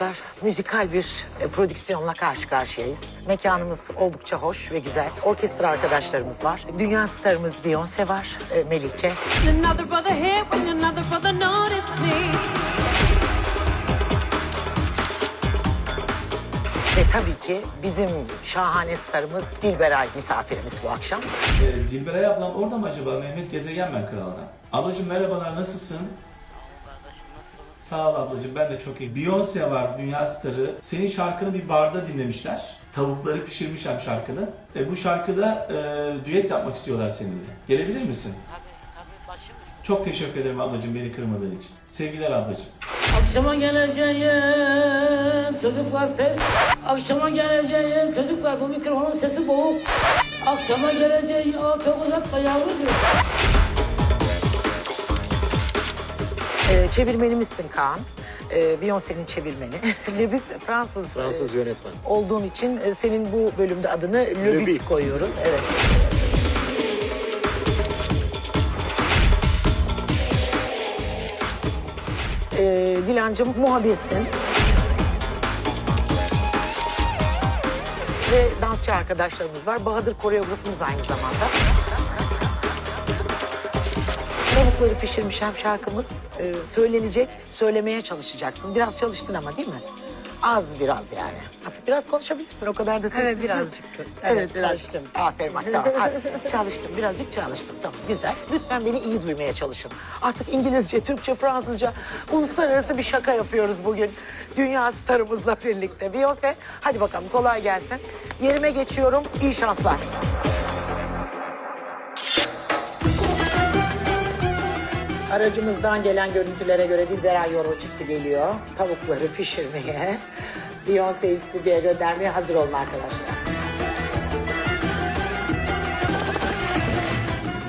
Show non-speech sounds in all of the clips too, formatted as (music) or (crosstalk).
arkadaşlar. Müzikal bir e, prodüksiyonla karşı karşıyayız. Mekanımız oldukça hoş ve güzel. Orkestra arkadaşlarımız var. Dünya starımız Beyoncé var, e, Melike. Another brother here when another brother noticed me. Ve tabii ki bizim şahane starımız Dilberay misafirimiz bu akşam. Ee, Dilberay ablam orada mı acaba? Mehmet Gezegen ben kraldan. Ablacığım merhabalar nasılsın? Sağ ol ablacığım ben de çok iyi. Beyoncé var dünya starı. Senin şarkını bir barda dinlemişler. Tavukları pişirmişler şarkını. E, bu şarkıda e, düet yapmak istiyorlar seninle. Gelebilir misin? Tabii tabii başım. Çok teşekkür ederim ablacığım beni kırmadığın için. Sevgiler ablacığım. Akşama geleceğim çocuklar pes. Akşama geleceğim çocuklar bu mikrofonun sesi boğuk. Akşama geleceğim Aa, çok uzatma yavrucuğum. E, çevirmenimizsin Kaan. E, Beyoncé'nin çevirmeni. (laughs) Löbük Fransız, Fransız e, yönetmen. olduğun için e, senin bu bölümde adını Löbük. koyuyoruz. Evet. E, Dilancım muhabirsin. Ve dansçı arkadaşlarımız var. Bahadır koreografımız aynı zamanda. Tavukları pişirmiş hem şarkımız e, söylenecek, söylemeye çalışacaksın. Biraz çalıştın ama değil mi? Az biraz yani. Hafif biraz konuşabilirsin o kadar da sessiz. Evet, birazcık. Evet, Evet, biraz. çalıştım. Aferin bak tamam. Hadi, çalıştım birazcık çalıştım tamam güzel. Lütfen beni iyi duymaya çalışın. Artık İngilizce, Türkçe, Fransızca uluslararası bir şaka yapıyoruz bugün. Dünya starımızla birlikte. Beyoncé hadi bakalım kolay gelsin. Yerime geçiyorum. İyi şanslar. Aracımızdan gelen görüntülere göre Dilberay yola çıktı geliyor. Tavukları pişirmeye, (laughs) Beyoncé'yi stüdyoya göndermeye hazır olun arkadaşlar.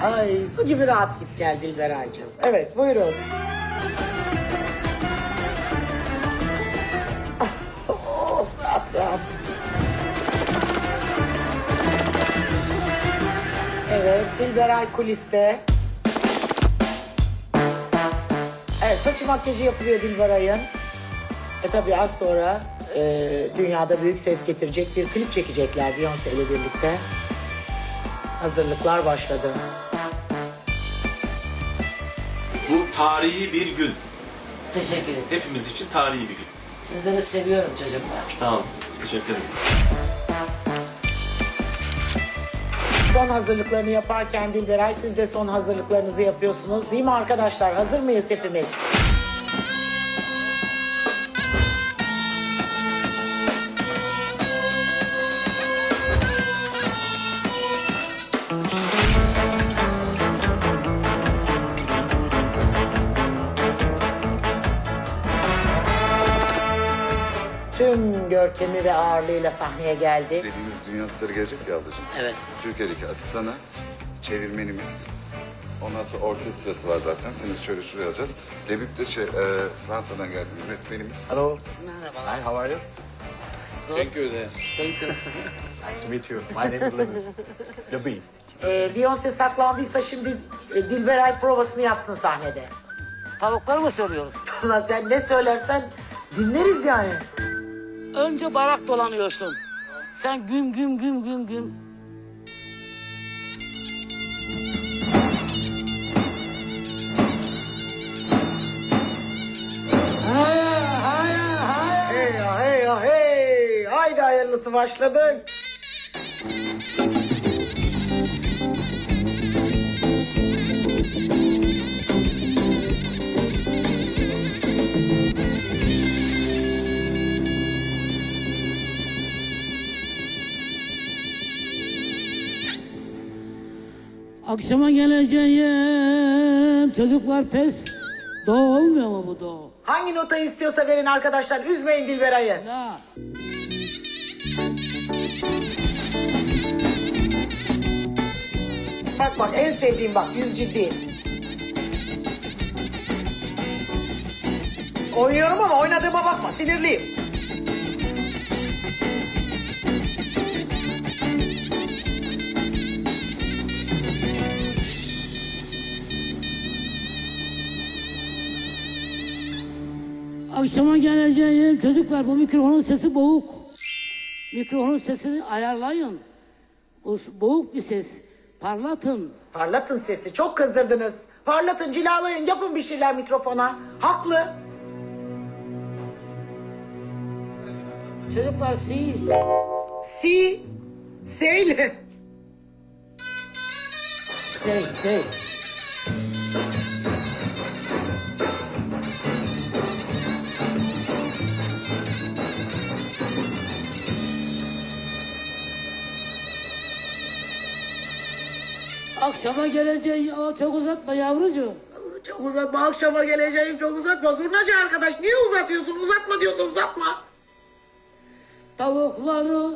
Ay su gibi rahat git gel Dilberay'cığım. Evet buyurun. (laughs) Oh, rahat rahat. Evet Dilberay kuliste. Evet saçı makyajı yapılıyor Dilberay'ın. E tabii az sonra e, dünyada büyük ses getirecek bir klip çekecekler Beyoncé ile birlikte. Hazırlıklar başladı. Bu tarihi bir gün. Teşekkür ederim. Hepimiz için tarihi bir gün. Sizleri seviyorum çocuklar. Sağ ol. Teşekkür ederim. Son hazırlıklarını yaparken Dilberay siz de son hazırlıklarınızı yapıyorsunuz. Değil mi arkadaşlar? Hazır mıyız hepimiz? Görkemi ve ağırlığıyla sahneye geldi. Dediğimiz dünya starı gelecek ya ablacığım. Evet. Türkiye'deki asistanı, çevirmenimiz, ondan sonra orkestrası var zaten. Seni şöyle şuraya alacağız. Lebip de şey, e, Fransa'dan geldi yönetmenimiz. Hello. Merhabalar. Hi, how are you? Thank you. Thank you. (laughs) Nice to meet you. My name is Lebi. Lebi. Ee, Beyoncé saklandıysa şimdi e, Dilberay provasını yapsın sahnede. Tavukları mı soruyoruz? Ulan (laughs) sen ne söylersen dinleriz yani. Önce barak dolanıyorsun. Sen güm güm güm güm güm. Hey ya hey ya hey. Haydi hayırlısı başladık. Akşama geleceğim çocuklar pes. Do olmuyor mu bu do? Hangi notayı istiyorsa verin arkadaşlar. Üzmeyin Dilberay'ı. La. Bak bak en sevdiğim bak yüz ciddi. Oynuyorum ama oynadığıma bakma sinirliyim. Akşama geleceğim çocuklar bu mikrofonun sesi boğuk. Mikrofonun sesini ayarlayın. O boğuk bir ses. Parlatın. Parlatın sesi. Çok kızdırdınız. Parlatın, cilalayın, yapın bir şeyler mikrofona. Haklı. Çocuklar si. Si. Seyle. Sey sey. Akşama geleceğim. Aa, çok uzatma yavrucuğum. Çok uzatma. Akşama geleceğim. Çok uzatma. Zurnacı arkadaş. Niye uzatıyorsun? Uzatma diyorsun. Uzatma. Tavukları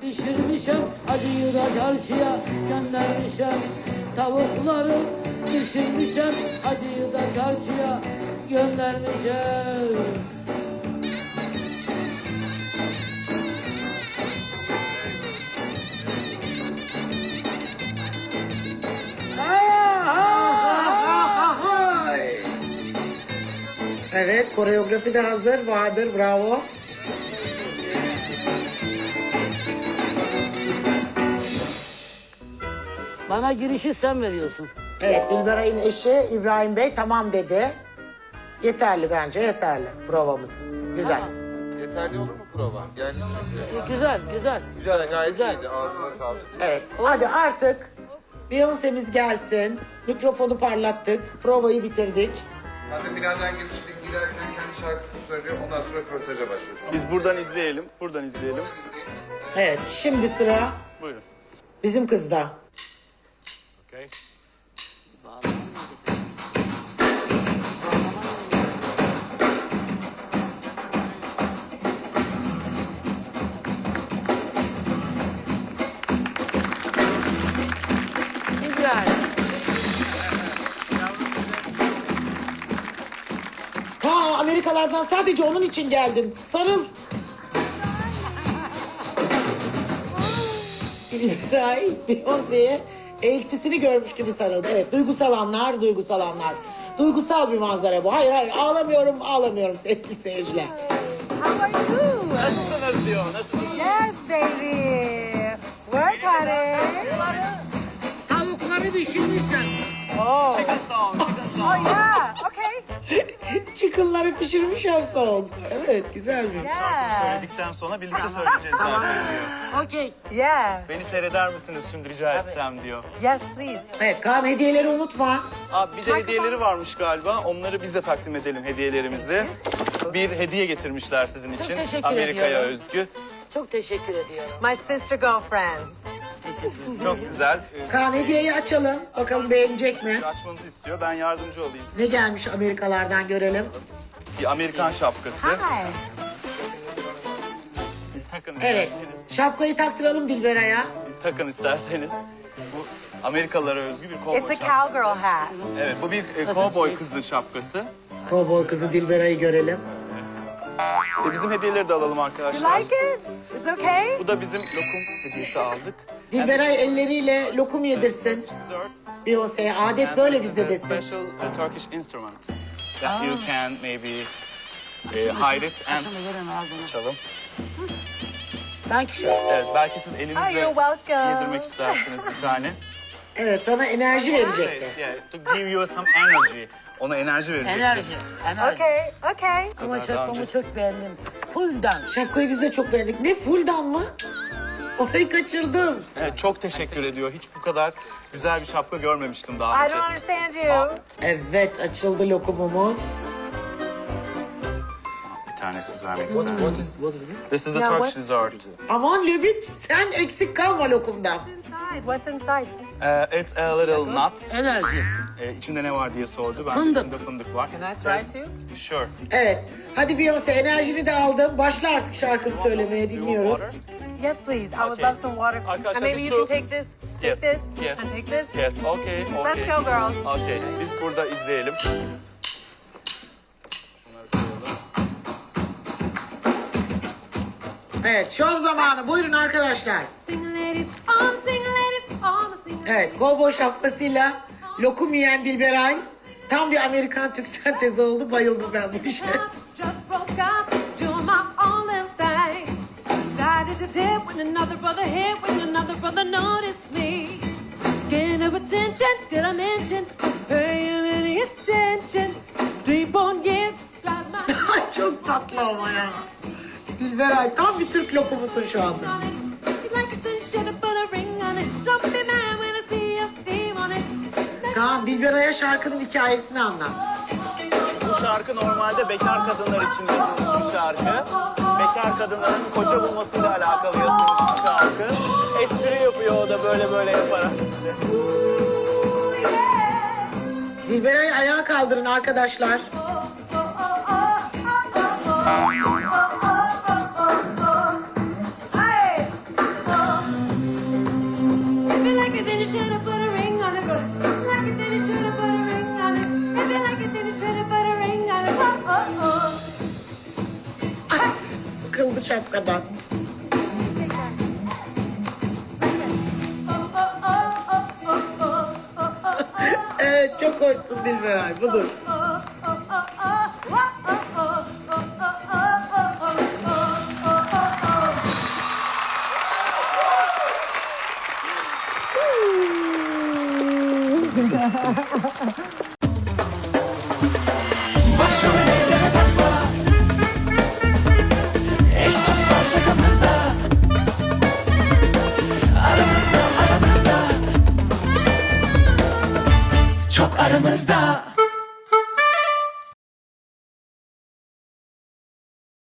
pişirmişim, acıyı da çarşıya göndermişim. Tavukları pişirmişim, acıyı da çarşıya göndermişim. Evet, koreografi de hazır. Bahadır, bravo. Bana girişi sen veriyorsun. Evet, Dilberay'ın eşi İbrahim Bey tamam dedi. Yeterli bence, yeterli provamız. Güzel. Yeterli olur mu prova? Yani Güzel, güzel. güzel gayet Güzel. iyiydi. Ağzına sağlık. Evet, hadi artık Beyoncé'miz gelsin. Mikrofonu parlattık, provayı bitirdik. Hadi binadan giriştik. Girerken kendi şarkısını söylüyor. Ondan sonra röportaja başlıyoruz. Biz buradan izleyelim. Buradan izleyelim. Evet, şimdi sıra Buyurun. bizim kızda. Ta Amerikalardan sadece onun için geldin. Sarıl. İlberay Beyoncé'ye eltisini görmüş gibi sarıldı. Evet duygusal anlar, duygusal anlar. Duygusal bir manzara bu. Hayır hayır ağlamıyorum, ağlamıyorum sevgili seyirciler. How are you? Nasılsınız diyor. Nasılsınız? Yes, baby. Work it. Tavukları pişirmişim. Oh. Chicken song, chicken song. Oh yeah. Okay. Çıkınları pişirmiş ya soğuk. Evet güzel bir. Yeah. Söyledikten sonra birlikte söyleyeceğiz zaten diyor. Okey. Yeah. Beni seyreder misiniz şimdi rica etsem diyor. Yes, please. Evet Kaan hediyeleri unutma. Abi bir de hediyeleri varmış galiba. Onları biz de takdim edelim hediyelerimizi. Bir hediye getirmişler sizin için. teşekkür Amerika'ya ediyorum. özgü. Çok teşekkür ediyorum. My sister girlfriend. Çok güzel. Ee, Kaan hediyeyi açalım. Bakalım beğenecek mi? Açmanızı istiyor. Ben yardımcı olayım. Ne gelmiş Amerikalardan görelim. Bir Amerikan şapkası. Hi. Takın Evet. isterseniz. Şapkayı taktıralım Dilberay'a. Takın isterseniz. Bu Amerikalılara özgü bir kovboy It's a şapkası. cowgirl hat. Evet bu bir e, kovboy kızı şapkası. Kovboy kızı Dilberay'ı görelim. E, bizim hediyeleri de alalım You arkadaşlar. like it? It's okay. Bu da bizim lokum hediyesi aldık. Dilberay elleriyle lokum yedirsin. Dessert. Beyoncé'ye And adet böyle bizde a desin. Special uh, Turkish instrument that you can maybe uh, hide it and çalalım. Thank you. Evet belki siz Oh, elinizle you're welcome. yedirmek istersiniz bir tane. Evet sana enerji verecekti. Yeah, to give you some energy. Ona enerji verecekti. Enerji. Enerji. Okay. Okay. Ama kadar daha şapkamı önce. çok beğendim. Full dance. Şapkayı biz de çok beğendik. Ne fulldan mı? Orayı kaçırdım. Evet, çok teşekkür ediyor. Hiç bu kadar güzel bir şapka görmemiştim daha I önce. don't understand you. Evet açıldı lokumumuz. Bir tane siz vermek istersiniz. This is the Yeah, Turkish what- dessert. Aman Lübit sen eksik kalma lokumdan. What's inside? What's inside? Uh, it's a little nuts. Enerji. Ee, içinde ne var diye sordu. Ben de Fındık. içinde fındık var. Can I try to? Sure. Evet. Hadi Beyoncé enerjini de aldın. Başla artık şarkını söylemeye dinliyoruz. Yes, please. I would Okay. love some water. Arkadaşlar, And maybe bir you can su- take this. Take Yes. this. Yes. And take this. Yes. Okay. okay. Let's go, girls. Okay. Biz burada izleyelim. Evet şov zamanı. Buyurun arkadaşlar. Sing ladies, all the sing ladies, all the sing Evet kovboy şapkasıyla lokum yiyen Dilberay. Tam bir Amerikan Türk sentezi oldu. Bayıldım ben bu işe. Like to dip when another brother hit when another brother noticed me. Getting up attention, did I mention? Pay him any attention? Deep on got my (laughs) çok tatlı ama ya. Dilberay tam bir Türk lokumusun şu anda. Kaan Dilberay'a şarkının hikayesini anlat. Bu şarkı normalde bekar kadınlar için yazılmış bir şarkı. Bekar kadınların koça bulmasıyla alakalı yazılmış bir şarkı. Espri yapıyor o da böyle böyle yaparak size. Dilberay'ı ayağa kaldırın arkadaşlar. Sıkıldı şapkadan. (laughs) evet çok hoşsun Dilberay budur. Başrol aramızda